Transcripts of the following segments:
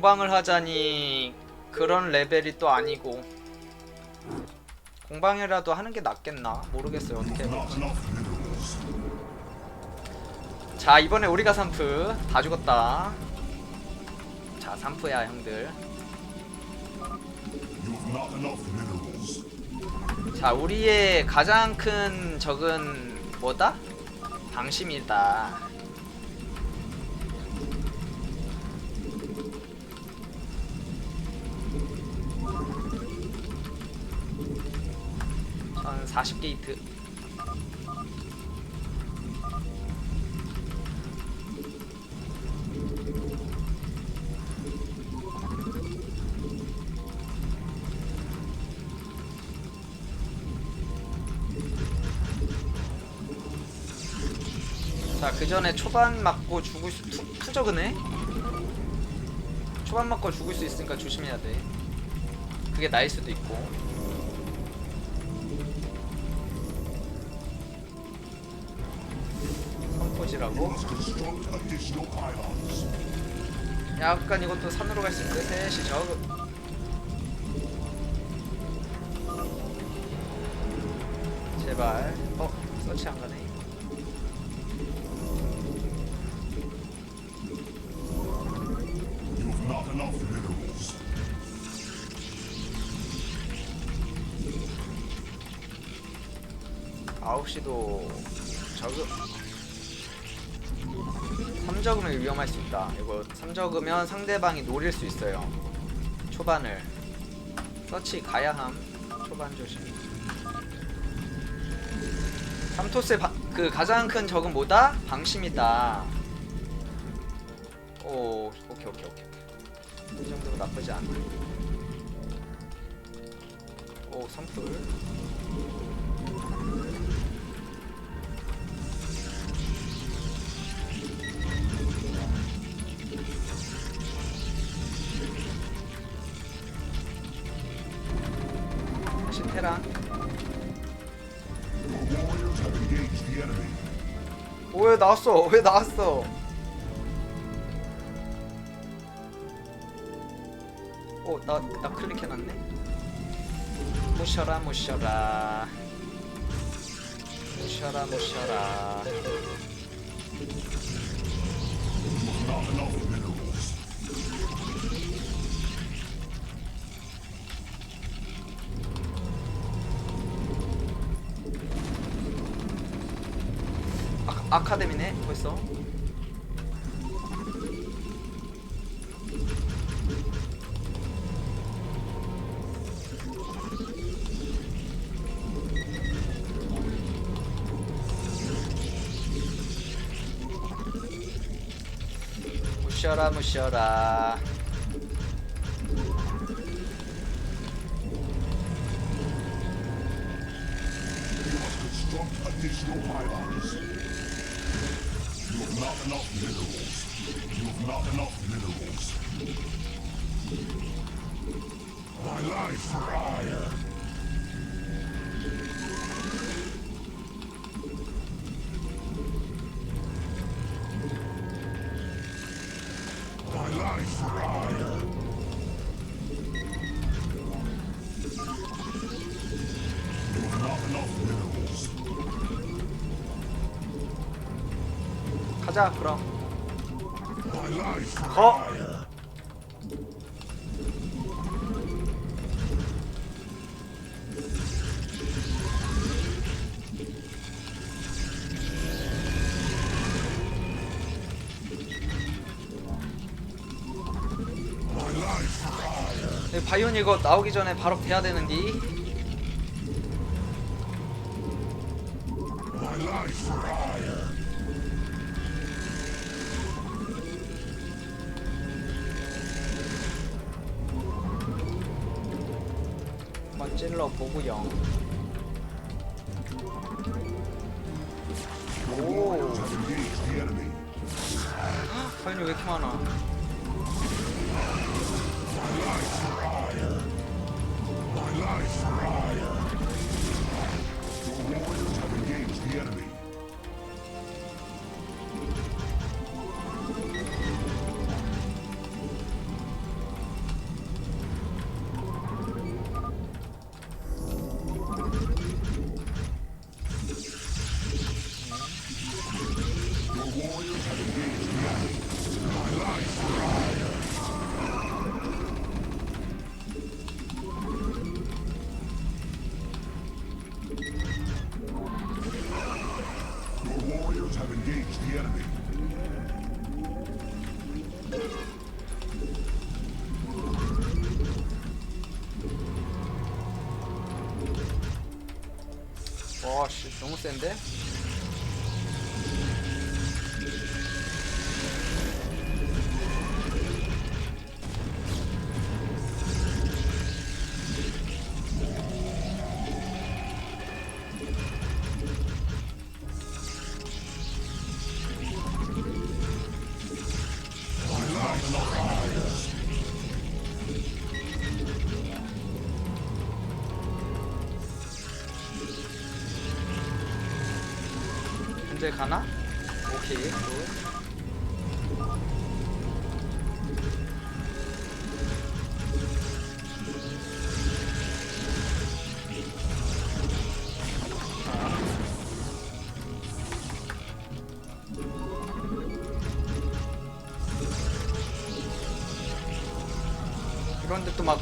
공방을 하자니 그런 레벨이 또 아니고. 공방이라도 하는 게 낫겠나? 모르겠어요 어떻게 해볼까. 자 이번에 우리가 산프. 다 죽었다. 자 산프야 형들. 자 우리의 가장 큰 적은 뭐다? 방심이다 40게이트 자, 그 전에 초반 맞고 죽을 수, 투, 투저그네? 초반 맞고 죽을 수 있으니까 조심해야 돼. 그게 나일 수도 있고. 선포지라고? 약간 이것도 산으로 갈 수 있는데, 셋이 저그. 제발. 어, 서치 안 가네. 아홉 시도 위험할 수 있다. 이거 3적으면 상대방이 노릴 수 있어요. 초반을 서치 가야 함. 초반 조심. 삼토스의 바, 그 가장 큰 적은 뭐다? 방심이다. 오, 오케이 오케이 오케이. 이 정도면 나쁘지 않아. 오, 선풀. 다시 테란. 오, 왜 나왔어? 왜 나왔어? 오, 어, 나, 나 클릭해놨네? 무셔라, 무셔라. 무셔라, 무셔라. 아, 아카데미네, 벌써. 무셔라, 무셔라. not enough minerals. You've not enough minerals. My life for iron. 가자, 그럼. 거! 네, 바이온 이거 나오기 전에 바로 돼야 되는디. 한번 찔러 보고요. 오, 바이온이 왜 이렇게 많아? 와씨 너무 센데? 현재 가나? 오케이 굿. 그런데 또막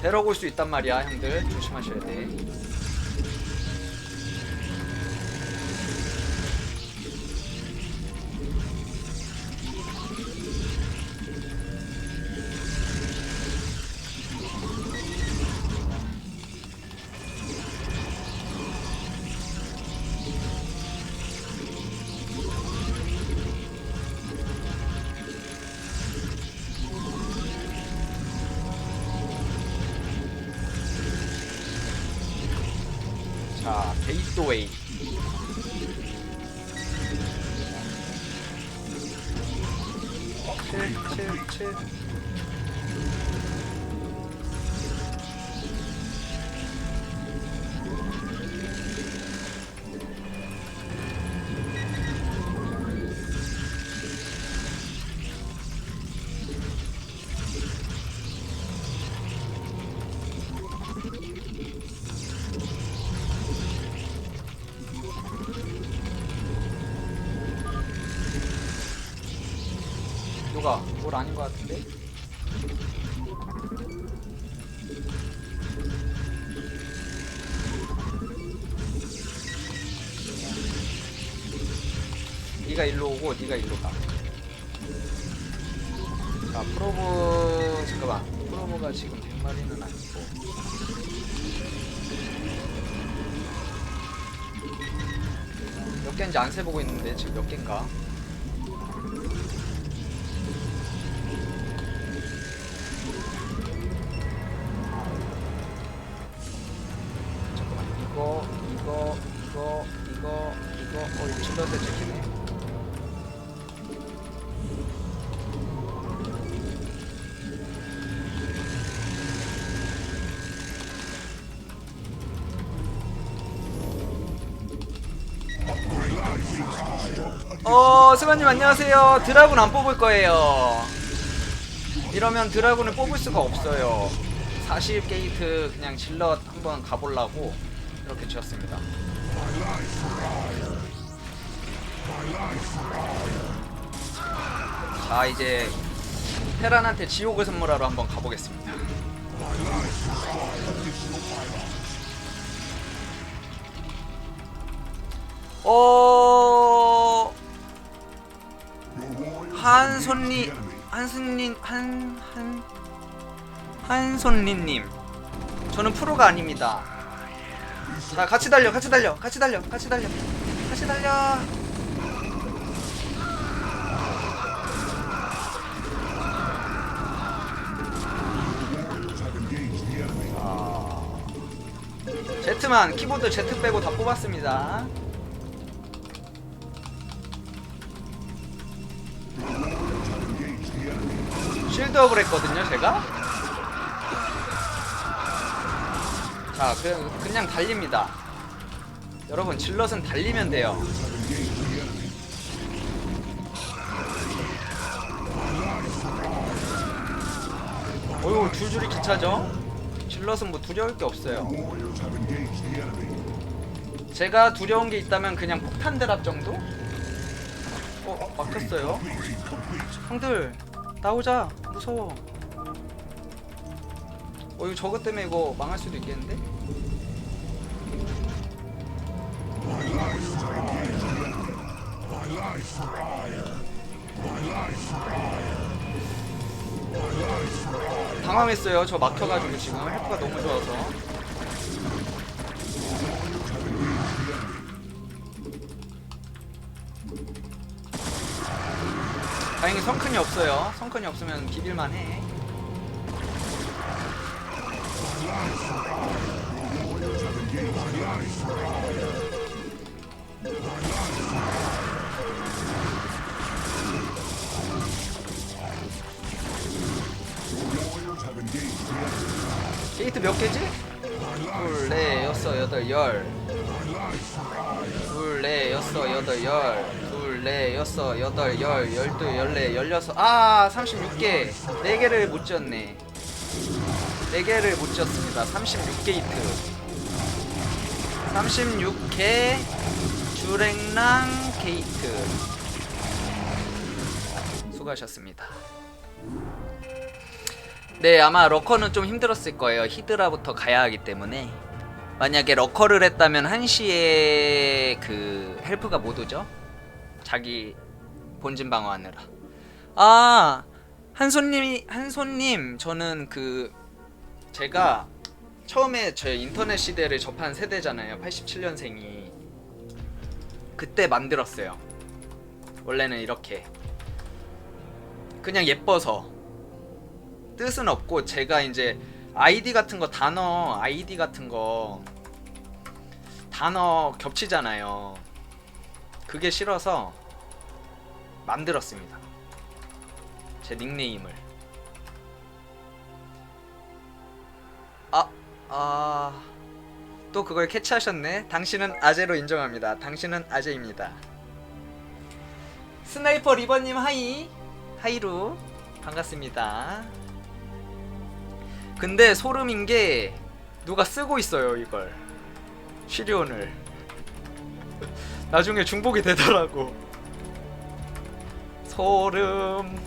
데려올 수 있단 말이야 형들 조심하셔야 돼 자, 베이스웨이. 칠, 칠, 칠. 뭘 아닌 것 같은데? 네가 일로 오고 네가 일로 가. 자 프로브 잠깐만 프로브가 지금 100마리는 아니고 몇 개인지 안 세보고 있는데 지금 몇 개인가? 스바님 안녕하세요 드라군 안 뽑을 거예요 이러면 드라군을 뽑을 수가 없어요 40 게이트 그냥 질럿 한번 가보려고 이렇게 지었습니다. 자 이제 테란한테 지옥을 선물하러 한번 가보겠습니다. 어 한손리 한승린 한한 한손리님. 저는 프로가 아닙니다. 자 같이 달려 같이 달려 같이 달려 같이 달려 같이 달려. 제트만 키보드 제트 빼고 다 뽑았습니다 쉴드업을 했거든요 제가. 자 그냥, 그냥 달립니다. 여러분 질럿은 달리면 돼요. 어휴 줄줄이 기차죠? 질럿은 뭐 두려울 게 없어요. 제가 두려운 게 있다면 그냥 폭탄 드랍 정도? 어 막혔어요. 형들 나오자. 무서워. 어 이거 저것 때문에 이거 망할 수도 있겠는데? 당황했어요. 저 막혀가지고 지금 헬프가 너무 좋아서 다행히 성큰이 없어요. 성큰이 없으면 비빌만 해. 게이트 몇 개지? 둘, 넷, 여섯, 여덟, 열. 둘, 넷, 여섯, 여덟, 열. 둘, 넷, 여섯, 여덟, 열. 열두, 열네, 열여섯. 아, 36개. 4개를 못 지었네. 4개를 못 지었습니다. 36게이트. 36개 주랭랑 게이트. 수고하셨습니다. 네, 아마 러커는 좀 힘들었을 거예요. 히드라부터 가야 하기 때문에. 만약에 러커를 했다면 1시에 그 헬프가 못 오죠? 자기 본진 방어하느라. 아, 한손님이 한손님 저는 그 제가 처음에 제 인터넷 시대를 접한 세대잖아요. 87년생이. 그때 만들었어요. 원래는 이렇게. 그냥 예뻐서 뜻은 없고 제가 이제 아이디 같은 거 단어 아이디 같은 거 단어 겹치잖아요. 그게 싫어서 만들었습니다. 제 닉네임을. 아, 아, 또 그걸 캐치하셨네. 당신은 아재로 인정합니다. 당신은 아재입니다. 스나이퍼 리버님 하이, 하이루 반갑습니다. 근데 소름인 게 누가 쓰고 있어요 이걸 시리온을 나중에 중복이 되더라고. 소름.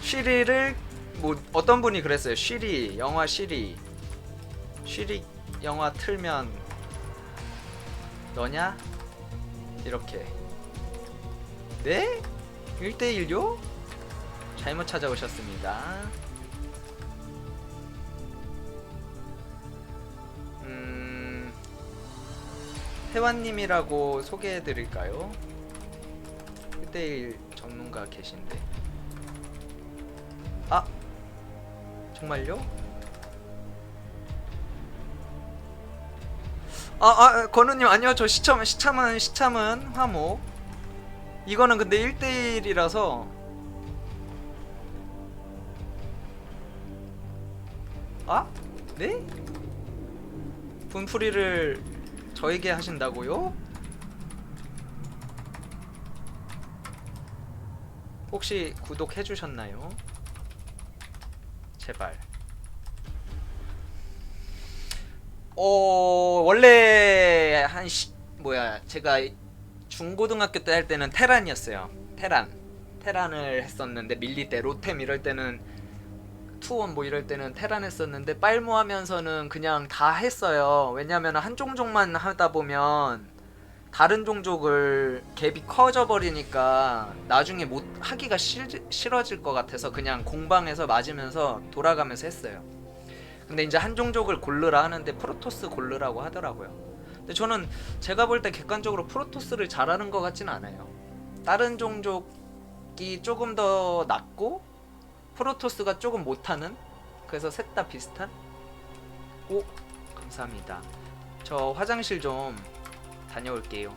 쉬리를 뭐 어떤 분이 그랬어요? 쉬리 영화 쉬리. 쉬리 영화 틀면 너냐? 이렇게. 네? 1대1요? 잘못 찾아오셨습니다 회원님이라고 소개해드릴까요? 1대1 전문가 계신데 아! 정말요? 아, 아, 건우님 아니요 저 시참, 시참은 시참은 화목 이거는 근데 1대1이라서 아? 네? 분풀이를 저에게 하신다고요? 혹시 구독해 주셨나요? 제발. 어 원래 한 시, 뭐야 제가 중고등학교 때 할 때는 테란이었어요. 테란. 테란을 했었는데 밀리 때 로템 이럴 때는 투원 뭐 이럴 때는 테란 했었는데 빨모 하면서는 그냥 다 했어요. 왜냐면 한 종족만 하다 보면 다른 종족을 갭이 커져 버리니까 나중에 못 하기가 싫, 싫어질 것 같아서 그냥 공방에서 맞으면서 돌아가면서 했어요. 근데 이제 한 종족을 고르라 하는데 프로토스 고르라고 하더라고요. 근데 저는 제가 볼 때 객관적으로 프로토스를 잘하는 것 같진 않아요. 다른 종족이 조금 더 낫고 프로토스가 조금 못하는? 그래서 셋 다 비슷한? 오 감사합니다. 저 화장실 좀 다녀올게요